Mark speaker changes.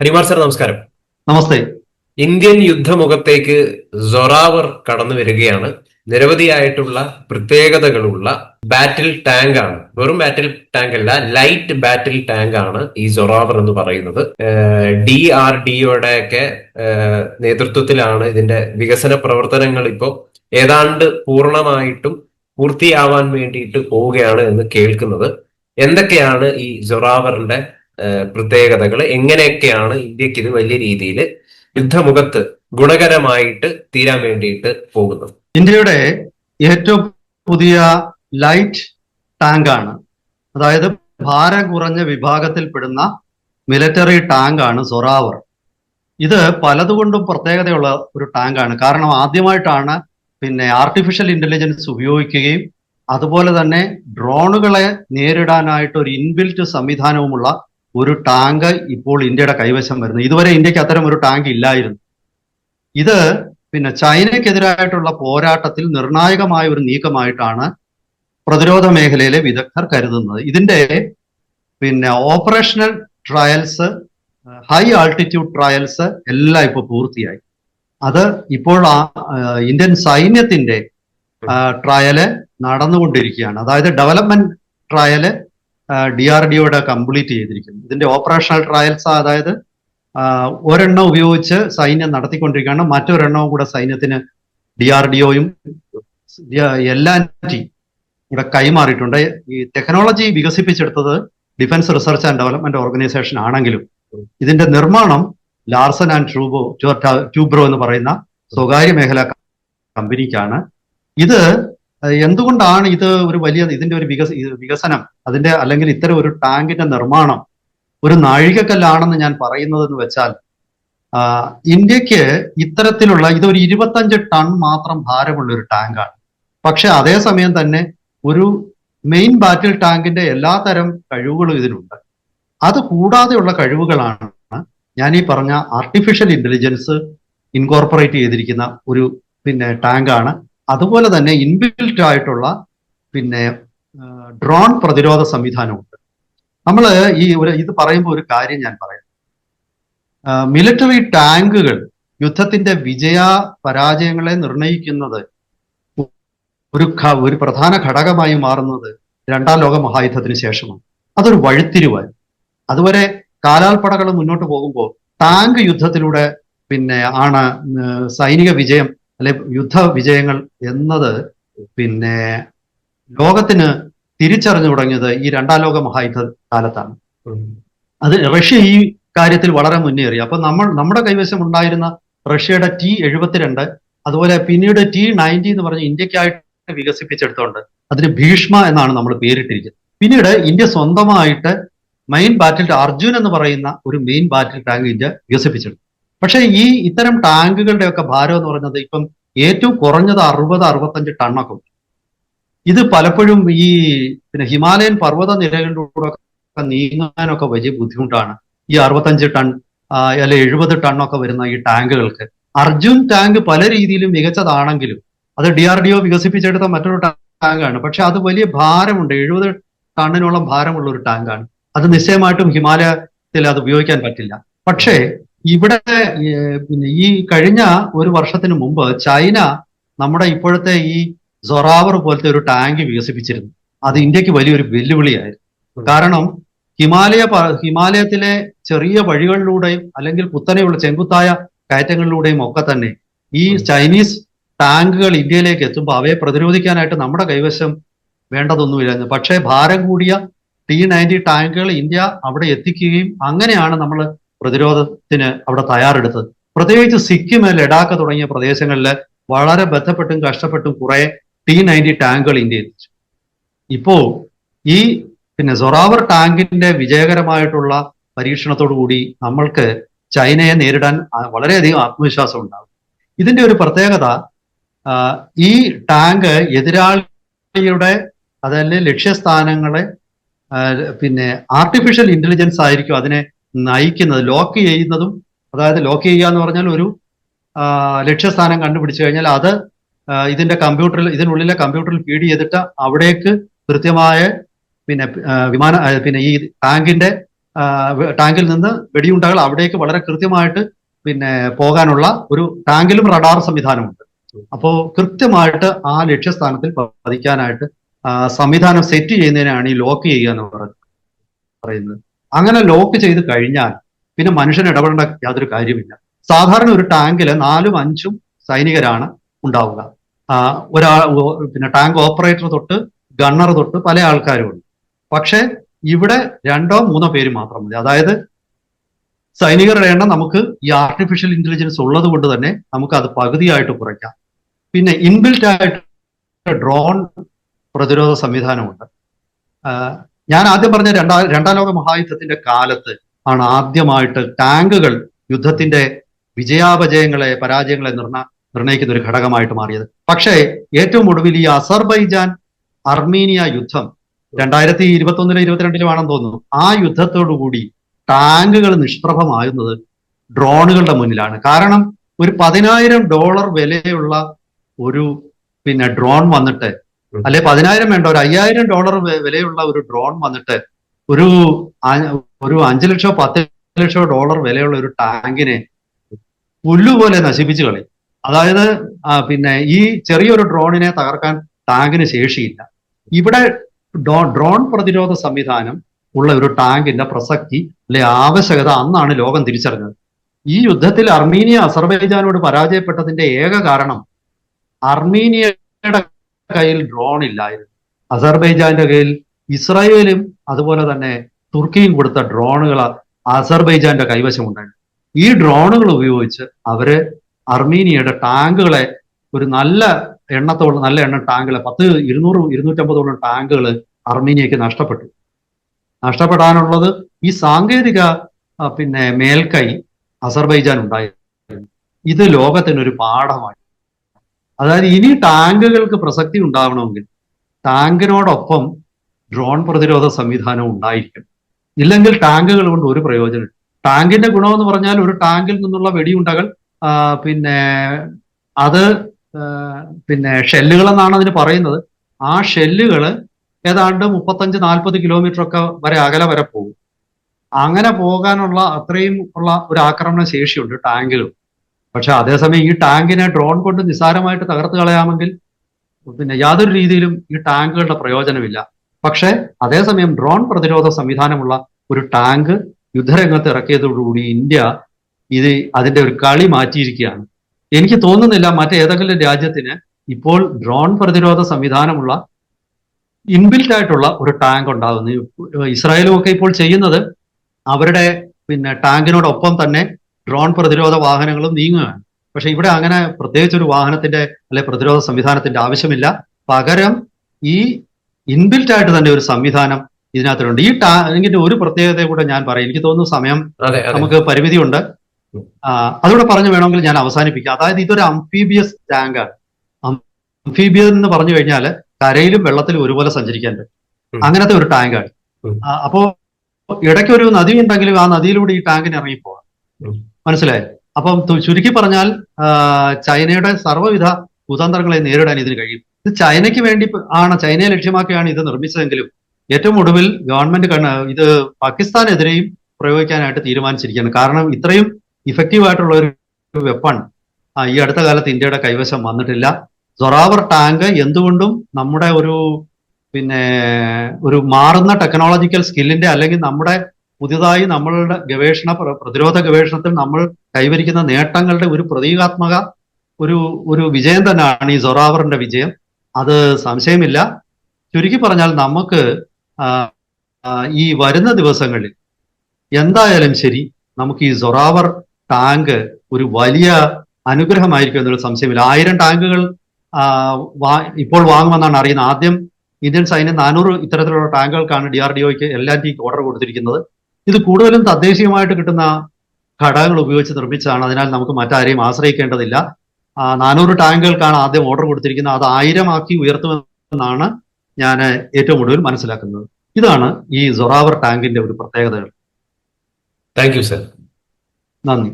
Speaker 1: ഹരിമാർ sir നമസ്കാരം.
Speaker 2: നമസ്തേ.
Speaker 1: Indian യുദ്ധമുഖത്തേക്ക് Zorawar കടന്നു വരികയാണ്. നിരവധിയായിട്ടുള്ള പ്രത്യേകതകളുള്ള ബാറ്റിൽ ടാങ്ക് ആണ് വെറും ബാറ്റിൽ ടാങ്ക് അല്ല ലൈറ്റ് ബാറ്റിൽ ടാങ്ക് ആണ് ഈ സൊറാവർ എന്ന് പറയുന്നത്. ഡി ആർ ഡിയുടെ ഒക്കെ നേതൃത്വത്തിലാണ് ഇതിന്റെ വികസന പ്രവർത്തനങ്ങൾ ഇപ്പോ ഏതാണ്ട് പൂർണമായിട്ടും പൂർത്തിയാവാൻ വേണ്ടിയിട്ട് പോവുകയാണ് എന്ന് കേൾക്കുന്നത്. എന്തൊക്കെയാണ് ഈ സൊറാവറിന്റെ പ്രത്യേകതകൾ എങ്ങനെയൊക്കെയാണ് ഇന്ത്യയ്ക്ക് ഇത് വലിയ രീതിയിൽ യുദ്ധമുഖത്ത് ഗുണകരമായിട്ട് തീരാൻ വേണ്ടിയിട്ട് പോകുന്നത്?
Speaker 2: ഇന്ത്യയുടെ ഏറ്റവും പുതിയ ലൈറ്റ് ടാങ്കാണ്. അതായത് ഭാരം കുറഞ്ഞ വിഭാഗത്തിൽപ്പെടുന്ന മിലിറ്ററി ടാങ്കാണ് സൊറാവർ. ഇത് പലതുകൊണ്ടും പ്രത്യേകതയുള്ള ഒരു ടാങ്കാണ്. കാരണം ആദ്യമായിട്ടാണ് പിന്നെ ആർട്ടിഫിഷ്യൽ ഇന്റലിജൻസ് ഉപയോഗിക്കുകയും അതുപോലെ തന്നെ ഡ്രോണുകളെ നേരിടാനായിട്ട് ഒരു ഇൻബിൽറ്റ് സംവിധാനവുമുള്ള ഒരു ടാങ്ക് ഇപ്പോൾ ഇന്ത്യയുടെ കൈവശം വരുന്നു. ഇതുവരെ ഇന്ത്യയ്ക്ക് അത്തരം ഒരു ടാങ്ക് ഇല്ലായിരുന്നു. ഇത് പിന്നെ ചൈനയ്ക്കെതിരായിട്ടുള്ള പോരാട്ടത്തിൽ നിർണായകമായ ഒരു നീക്കമായിട്ടാണ് പ്രതിരോധ മേഖലയിലെ വിദഗ്ധർ കരുതുന്നത്. ഇതിന്റെ പിന്നെ operational trials high altitude trials എല്ലാം ഇപ്പോൾ പൂർത്തിയായി. അത് ഇപ്പോൾ ആ ഇന്ത്യൻ സൈന്യത്തിന്റെ ട്രയൽ നടന്നുകൊണ്ടിരിക്കുകയാണ്. അതായത് development trial D R D ഡിയോടെ complete ചെയ്തിരിക്കുന്നു. ഇതിന്റെ ഓപ്പറേഷണൽ ട്രയൽസ് അതായത് ഒരെണ്ണം ഉപയോഗിച്ച് സൈന്യം നടത്തിക്കൊണ്ടിരിക്കുകയാണ്. മറ്റൊരെണ്ണവും കൂടെ സൈന്യത്തിന് ഡി ആർ ഡി ഒയും എല്ലാ ഇവിടെ കൈമാറിയിട്ടുണ്ട്. ഈ ടെക്നോളജി വികസിപ്പിച്ചെടുത്തത് defence research and development organisation ആണെങ്കിലും ഇതിന്റെ നിർമ്മാണം ലാർസൺ ആൻഡ് ട്രൂബോ ട്യൂബ്രോ എന്ന് പറയുന്ന സ്വകാര്യ മേഖല കമ്പനിക്കാണ് ഇത് എന്തുകൊണ്ടാണ് ഇത് ഒരു വലിയ ഇതിന്റെ ഒരു വികസ വികസനം? അതിന്റെ അല്ലെങ്കിൽ ഇത്തരം ഒരു ടാങ്കിന്റെ നിർമ്മാണം ഒരു നാഴികക്കല്ലാണെന്ന് ഞാൻ പറയുന്നതെന്ന് വെച്ചാൽ ഇന്ത്യയ്ക്ക് ഇത്തരത്തിലുള്ള ഇതൊരു ഇരുപത്തഞ്ച് ടൺ മാത്രം ഭാരമുള്ള ഒരു ടാങ്കാണ്. പക്ഷെ അതേസമയം തന്നെ ഒരു മെയിൻ ബാറ്റിൽ ടാങ്കിന്റെ എല്ലാ തരം കഴിവുകളും ഇതിനുണ്ട് അത് കൂടാതെയുള്ള കഴിവുകളാണ് ഞാൻ ഈ പറഞ്ഞ ആർട്ടിഫിഷ്യൽ ഇന്റലിജൻസ് ഇൻകോർപ്പറേറ്റ് ചെയ്തിരിക്കുന്ന ഒരു പിന്നെ ടാങ്കാണ്. അതുപോലെ തന്നെ ഇൻബിൽറ്റ് ആയിട്ടുള്ള പിന്നെ ഡ്രോൺ പ്രതിരോധ സംവിധാനമുണ്ട്. നമ്മൾ ഈ ഒരു ഇത് പറയുമ്പോൾ ഒരു കാര്യം ഞാൻ പറയാം. മിലിറ്ററി ടാങ്കുകൾ യുദ്ധത്തിന്റെ വിജയ പരാജയങ്ങളെ നിർണയിക്കുന്നത് ഒരു ഒരു പ്രധാന ഘടകമായി മാറുന്നത് രണ്ടാം ലോക മഹായുദ്ധത്തിന് ശേഷമാണ്. അതൊരു വഴിത്തിരിവായി. അതുവരെ കാലാൽപ്പടകൾ മുന്നോട്ട് പോകുമ്പോൾ ടാങ്ക് യുദ്ധത്തിലൂടെ പിന്നെ ആണ് സൈനിക വിജയം അല്ലെ യുദ്ധ വിജയങ്ങൾ എന്നത് പിന്നെ ലോകത്തിന് തിരിച്ചറിഞ്ഞു തുടങ്ങിയത് ഈ രണ്ടാം ലോക മഹായുദ്ധ കാലത്താണ്. അത് റഷ്യ ഈ കാര്യത്തിൽ വളരെ മുന്നേറി. അപ്പൊ നമ്മൾ നമ്മുടെ കൈവശം ഉണ്ടായിരുന്ന റഷ്യയുടെ ടി എഴുപത്തിരണ്ട് അതുപോലെ പിന്നീട് ടി നയന്റി എന്ന് പറഞ്ഞ ഇന്ത്യക്കായിട്ട് വികസിപ്പിച്ചെടുത്തോണ്ട് അതിന് ഭീഷ്മ എന്നാണ് നമ്മൾ പേരിട്ടിരിക്കുന്നത്. പിന്നീട് ഇന്ത്യ സ്വന്തമായിട്ട് മെയിൻ ബാറ്റിൽ അർജുൻ എന്ന് പറയുന്ന ഒരു മെയിൻ ബാറ്റിൽ ടാങ്ക് ഇന്ത്യ വികസിപ്പിച്ചെടുത്തു. പക്ഷേ ഈ ഇത്തരം ടാങ്കുകളുടെ ഒക്കെ ഭാരം എന്ന് പറയുന്നത് ഇപ്പം ഏറ്റവും കുറഞ്ഞത് അറുപത് അറുപത്തഞ്ച് ടണ്ണൊക്കെ ഇത് പലപ്പോഴും ഈ പിന്നെ ഹിമാലയൻ പർവത നിരകളിലൂടെ ഒക്കെ നീങ്ങാനൊക്കെ വലിയ ബുദ്ധിമുട്ടാണ്. ഈ അറുപത്തഞ്ച് ടൺ അല്ലെ എഴുപത് ടണ്ണൊക്കെ വരുന്ന ഈ ടാങ്കുകൾക്ക്. അർജുൻ ടാങ്ക് പല രീതിയിലും മികച്ചതാണെങ്കിലും അത് ഡി ആർ ഡി ഒ വികസിപ്പിച്ചെടുത്ത മറ്റൊരു ടാങ്കാണ്. പക്ഷെ അത് വലിയ ഭാരമുണ്ട്. എഴുപത് ടണ്ണിനോളം ഭാരമുള്ള ഒരു ടാങ്കാണ്. അത് നിശ്ചയമായിട്ടും ഹിമാലയത്തിൽ അത് ഉപയോഗിക്കാൻ പറ്റില്ല. പക്ഷേ ഇവിടെ പിന്നെ ഈ കഴിഞ്ഞ ഒരു വർഷത്തിന് മുമ്പ് ചൈന നമ്മുടെ ഇപ്പോഴത്തെ ഈ സൊറാവർ പോലത്തെ ഒരു ടാങ്ക് വികസിപ്പിച്ചിരുന്നു. അത് ഇന്ത്യയ്ക്ക് വലിയൊരു വെല്ലുവിളിയായിരുന്നു. കാരണം ഹിമാലയ ഹിമാലയത്തിലെ ചെറിയ വഴികളിലൂടെയും അല്ലെങ്കിൽ കുത്തനെയുള്ള ചെങ്കുത്തായ കയറ്റങ്ങളിലൂടെയും ഒക്കെ തന്നെ ഈ ചൈനീസ് ടാങ്കുകൾ ഇന്ത്യയിലേക്ക് എത്തുമ്പോൾ അവയെ പ്രതിരോധിക്കാനായിട്ട് നമ്മുടെ കൈവശം വേണ്ടതൊന്നുമില്ലായിരുന്നു. പക്ഷേ ഭാരം കൂടിയ ടി നയന്റി ടാങ്കുകൾ ഇന്ത്യ അവിടെ എത്തിക്കുകയും അങ്ങനെയാണ് നമ്മൾ പ്രതിരോധത്തിന് അവിടെ തയ്യാറെടുത്തത്. പ്രത്യേകിച്ച് സിക്കിം ലഡാക്ക് തുടങ്ങിയ പ്രദേശങ്ങളിൽ വളരെ ബന്ധപ്പെട്ടും കഷ്ടപ്പെട്ടും കുറെ ടി നയന്റി ടാങ്കുകൾ ഇന്ത്യ എത്തിച്ചു. ഇപ്പോൾ ഈ പിന്നെ സൊറാവർ ടാങ്കിന്റെ വിജയകരമായിട്ടുള്ള പരീക്ഷണത്തോടു കൂടി നമ്മൾക്ക് ചൈനയെ നേരിടാൻ വളരെയധികം ആത്മവിശ്വാസം ഉണ്ടാകും. ഇതിന്റെ ഒരു പ്രത്യേകത ഈ ടാങ്ക് എതിരാളിയുടെ അതല്ലെ ലക്ഷ്യസ്ഥാനങ്ങളെ പിന്നെ ആർട്ടിഫിഷ്യൽ ഇന്റലിജൻസ് ആയിരിക്കും അതിനെ നയിക്കുന്നത് ലോക്ക് ചെയ്യുന്നതും അതായത് ലോക്ക് ചെയ്യുക എന്ന് പറഞ്ഞാൽ ഒരു ലക്ഷ്യസ്ഥാനം കണ്ടുപിടിച്ചു കഴിഞ്ഞാൽ അത് ഇതിന്റെ കമ്പ്യൂട്ടറിൽ ഇതിനുള്ളിലെ കമ്പ്യൂട്ടറിൽ ഫീഡ് ചെയ്തിട്ട് അവിടേക്ക് കൃത്യമായ പിന്നെ വിമാന പിന്നെ ഈ ടാങ്കിന്റെ ടാങ്കിൽ നിന്ന് വെടിയുണ്ടകൾ അവിടേക്ക് വളരെ കൃത്യമായിട്ട് പിന്നെ പോകാനുള്ള ഒരു ടാങ്കിലും റഡാർ സംവിധാനമുണ്ട്. അപ്പോൾ കൃത്യമായിട്ട് ആ ലക്ഷ്യസ്ഥാനത്തിൽ പതിക്കാനായിട്ട് സംവിധാനം സെറ്റ് ചെയ്യുന്നതിനാണ് ഈ ലോക്ക് ചെയ്യുക എന്ന് പറയുന്നത്. അങ്ങനെ ലോക്ക് ചെയ്ത് കഴിഞ്ഞാൽ പിന്നെ മനുഷ്യൻ ഇടപെടേണ്ട യാതൊരു കാര്യമില്ല. സാധാരണ ഒരു ടാങ്കിൽ നാലും അഞ്ചും സൈനികരാണ് ഉണ്ടാവുക. ഒരാൾ പിന്നെ ടാങ്ക് ഓപ്പറേറ്റർ തൊട്ട് ഗണ്ണർ തൊട്ട് പല ആൾക്കാരുമുണ്ട്. പക്ഷേ ഇവിടെ രണ്ടോ മൂന്നോ പേര് മാത്രം മതി. അതായത് സൈനികരുടെ എണ്ണം നമുക്ക് ഈ ആർട്ടിഫിഷ്യൽ ഇന്റലിജൻസ് ഉള്ളത് കൊണ്ട് തന്നെ നമുക്ക് അത് പകുതിയായിട്ട് കുറയ്ക്കാം. പിന്നെ ഇൻബിൽറ്റ് ആയിട്ട് ഡ്രോൺ പ്രതിരോധ സംവിധാനമുണ്ട്. ഞാൻ ആദ്യം പറഞ്ഞ രണ്ടാ രണ്ടാം ലോക മഹായുദ്ധത്തിന്റെ കാലത്ത് ആണ് ആദ്യമായിട്ട് ടാങ്കുകൾ യുദ്ധത്തിന്റെ വിജയാപജയങ്ങളെ പരാജയങ്ങളെ നിർണ നിർണയിക്കുന്ന ഒരു ഘടകമായിട്ട് മാറിയത്. പക്ഷേ ഏറ്റവും ഒടുവിൽ ഈ അസർബൈജാൻ അർമീനിയ യുദ്ധം രണ്ടായിരത്തി ഇരുപത്തി ഒന്നിലെ ഇരുപത്തിരണ്ടിലുമാണെന്ന് തോന്നുന്നു. ആ യുദ്ധത്തോടുകൂടി ടാങ്കുകൾ നിഷ്പ്രഭമാകുന്നത് ഡ്രോണുകളുടെ മുന്നിലാണ്. കാരണം ഒരു പതിനായിരം ഡോളർ വിലയുള്ള ഒരു പിന്നെ ഡ്രോൺ വന്നിട്ട് അല്ലെ പതിനായിരം വേണ്ട ഒരു അയ്യായിരം ഡോളർ വിലയുള്ള ഒരു ഡ്രോൺ വന്നിട്ട് ഒരു ഒരു അഞ്ചു ലക്ഷോ പത്ത് ലക്ഷോ ഡോളർ വിലയുള്ള ഒരു ടാങ്കിനെ പുല്ലുപോലെ നശിപ്പിച്ചു കളി അതായത് പിന്നെ ഈ ചെറിയൊരു ഡ്രോണിനെ തകർക്കാൻ ടാങ്കിന് ശേഷിയില്ല. ഇവിടെ ഡ്രോൺ പ്രതിരോധ സംവിധാനം ഉള്ള ഒരു ടാങ്കിന്റെ പ്രസക്തി അല്ലെ ആവശ്യകത അന്നാണ് ലോകം തിരിച്ചറിഞ്ഞത്. ഈ യുദ്ധത്തിൽ അർമീനിയ അസർബൈജാനോട് പരാജയപ്പെട്ടതിന്റെ ഏക കാരണം അർമീനിയയുടെ കയ്യിൽ ഡ്രോൺ ഇല്ലായിരുന്നു അസർബൈജാന്റെ കയ്യിൽ ഇസ്രായേലും അതുപോലെ തന്നെ തുർക്കിയും കൊടുത്ത ഡ്രോണുകൾ അസർബൈജാന്റെ കൈവശമുണ്ടായിരുന്നു ഈ ഡ്രോണുകൾ ഉപയോഗിച്ച് അവർ അർമീനിയയുടെ ടാങ്കുകളെ ഒരു നല്ല എണ്ണത്തോളം നല്ല എണ്ണം ടാങ്കുകളെ പത്ത് ഇരുന്നൂറ് ഇരുന്നൂറ്റമ്പതോളം ടാങ്കുകൾ അർമീനിയക്ക് നഷ്ടപ്പെട്ടു. നഷ്ടപ്പെടാനുള്ളത് ഈ സാങ്കേതിക പിന്നെ മേൽക്കൈ അസർബൈജാൻ ഉണ്ടായിരുന്നു ഇത് ലോകത്തിനൊരു പാഠമായി. അതായത് ഇനി ടാങ്കുകൾക്ക് പ്രസക്തി ഉണ്ടാവണമെങ്കിൽ ടാങ്കിനോടൊപ്പം ഡ്രോൺ പ്രതിരോധ സംവിധാനം ഉണ്ടായിരിക്കും ഇല്ലെങ്കിൽ ടാങ്കുകൾ കൊണ്ട് ഒരു പ്രയോജനം ടാങ്കിന്റെ ഗുണമെന്ന് പറഞ്ഞാൽ ഒരു ടാങ്കിൽ നിന്നുള്ള വെടിയുണ്ടകൾ പിന്നെ അത് പിന്നെ ഷെല്ലുകൾ എന്നാണ് അതിന് പറയുന്നത്. ആ ഷെല്ലുകൾ ഏതാണ്ട് മുപ്പത്തഞ്ച് നാൽപ്പത് കിലോമീറ്റർ ഒക്കെ വരെ അകലെ വരെ പോകും. അങ്ങനെ പോകാനുള്ള അത്രയും ഉള്ള ഒരു ആക്രമണ ശേഷിയുണ്ട് ടാങ്കിലും പക്ഷെ അതേസമയം ഈ ടാങ്കിനെ ഡ്രോൺ കൊണ്ട് നിസ്സാരമായിട്ട് തകർത്ത് കളയാമെങ്കിൽ പിന്നെ യാതൊരു രീതിയിലും ഈ ടാങ്കുകളുടെ പ്രയോജനമില്ല. പക്ഷേ അതേസമയം ഡ്രോൺ പ്രതിരോധ സംവിധാനമുള്ള ഒരു ടാങ്ക് യുദ്ധരംഗത്ത് ഇറക്കിയതോടുകൂടി ഇന്ത്യ ഇത് അതിന്റെ ഒരു കളി മാറ്റിയിരിക്കുകയാണ്. എനിക്ക് തോന്നുന്നില്ല മറ്റേതെങ്കിലും രാജ്യത്തിന് ഇപ്പോൾ ഡ്രോൺ പ്രതിരോധ സംവിധാനമുള്ള ഇൻബിൽറ്റ് ആയിട്ടുള്ള ഒരു ടാങ്ക് ഉണ്ടാകുന്നു. ഇസ്രായേലും ഒക്കെ ഇപ്പോൾ ചെയ്യുന്നത് അവരുടെ പിന്നെ ടാങ്കിനോടൊപ്പം തന്നെ ഡ്രോൺ പ്രതിരോധ വാഹനങ്ങളും നീങ്ങുകയാണ്. പക്ഷെ ഇവിടെ അങ്ങനെ പ്രത്യേകിച്ച് ഒരു വാഹനത്തിന്റെ അല്ലെ പ്രതിരോധ സംവിധാനത്തിന്റെ ആവശ്യമില്ല. പകരം ഈ ഇൻബിൽറ്റ് ആയിട്ട് തന്നെ ഒരു സംവിധാനം ഇതിനകത്തുണ്ട് ഈ ടാങ്കിന്റെ ഒരു പ്രത്യേകത കൂടെ ഞാൻ പറയും. എനിക്ക് തോന്നുന്നു സമയം നമുക്ക് പരിമിതിയുണ്ട്. അതുകൂടെ പറഞ്ഞു വേണമെങ്കിൽ ഞാൻ അവസാനിപ്പിക്കാം. അതായത് ഇതൊരു അംഫീബിയസ് ടാങ്കാണ് അംഫീബിയസ് എന്ന് പറഞ്ഞു കഴിഞ്ഞാൽ കരയിലും വെള്ളത്തിലും ഒരുപോലെ സഞ്ചരിക്കാൻ പറ്റും അങ്ങനത്തെ ഒരു ടാങ്കാണ്. അപ്പോ ഇടയ്ക്ക് ഒരു നദി ഉണ്ടെങ്കിലും ആ നദിയിലൂടെ ഈ ടാങ്കിന് ഇറങ്ങിപ്പോവാം. മനസ്സിലായി. അപ്പം ചുരുക്കി പറഞ്ഞാൽ ചൈനയുടെ സർവവിധ കുതന്ത്രങ്ങളെ നേരിടാൻ ഇതിന് കഴിയും. ഇത് ചൈനയ്ക്ക് വേണ്ടി ആണ് ചൈനയെ ലക്ഷ്യമാക്കിയാണ് ഇത് നിർമ്മിച്ചതെങ്കിലും ഏറ്റവും ഒടുവിൽ ഗവൺമെന്റ് ഇത് പാകിസ്ഥാനെതിരെയും പ്രയോഗിക്കാനായിട്ട് തീരുമാനിച്ചിരിക്കുകയാണ്. കാരണം ഇത്രയും ഇഫക്റ്റീവ് ആയിട്ടുള്ള ഒരു വെപ്പൺ ഈ അടുത്ത കാലത്ത് ഇന്ത്യയുടെ കൈവശം വന്നിട്ടില്ല. സൊറാവർ ടാങ്ക് എന്തുകൊണ്ടും നമ്മുടെ ഒരു പിന്നെ ഒരു മാറുന്ന ടെക്നോളജിക്കൽ സ്കില്ലിന്റെ അല്ലെങ്കിൽ നമ്മുടെ പുതിയതായി നമ്മളുടെ ഗവേഷണ പ്രതിരോധ ഗവേഷണത്തിൽ നമ്മൾ കൈവരിക്കുന്ന നേട്ടങ്ങളുടെ ഒരു പ്രതീകാത്മക ഒരു ഒരു വിജയം തന്നെയാണ് ഈ സൊറാവറിന്റെ വിജയം. അത് സംശയമില്ല. ചുരുക്കി പറഞ്ഞാൽ നമുക്ക് ഈ വരുന്ന ദിവസങ്ങളിൽ എന്തായാലും ശരി നമുക്ക് ഈ സൊറാവർ ടാങ്ക് ഒരു വലിയ അനുഗ്രഹമായിരിക്കും എന്നുള്ള സംശയമില്ല. ആയിരം ടാങ്കുകൾ ഇപ്പോൾ വാങ്ങുമെന്നാണ് അറിയുന്നത്. ആദ്യം ഇന്ത്യൻ സൈന്യം നാനൂറ് ഇത്തരത്തിലുള്ള ടാങ്കുകൾക്കാണ് ഡി ആർ ഡി ഒക്ക് എൽ ആൻഡ് ഓർഡർ കൊടുത്തിരിക്കുന്നത്. ഇത് കൂടുതലും തദ്ദേശീയമായിട്ട് കിട്ടുന്ന ഘടകങ്ങൾ ഉപയോഗിച്ച് നിർമ്മിച്ചതാണ്. അതിനാൽ നമുക്ക് മറ്റാരെയും ആശ്രയിക്കേണ്ടതില്ല. നാനൂറ് ടാങ്കുകൾക്കാണ് ആദ്യം ഓർഡർ കൊടുത്തിരിക്കുന്നത്. അത് ആയിരമാക്കി ഉയർത്തുമെന്നാണ് ഞാൻ ഏറ്റവും ഒടുവിൽ മനസ്സിലാക്കുന്നത്. ഇതാണ് ഈ സൊറാവർ ടാങ്കിന്റെ ഒരു പ്രത്യേകതകൾ.
Speaker 1: താങ്ക് യു സർ
Speaker 2: നന്ദി.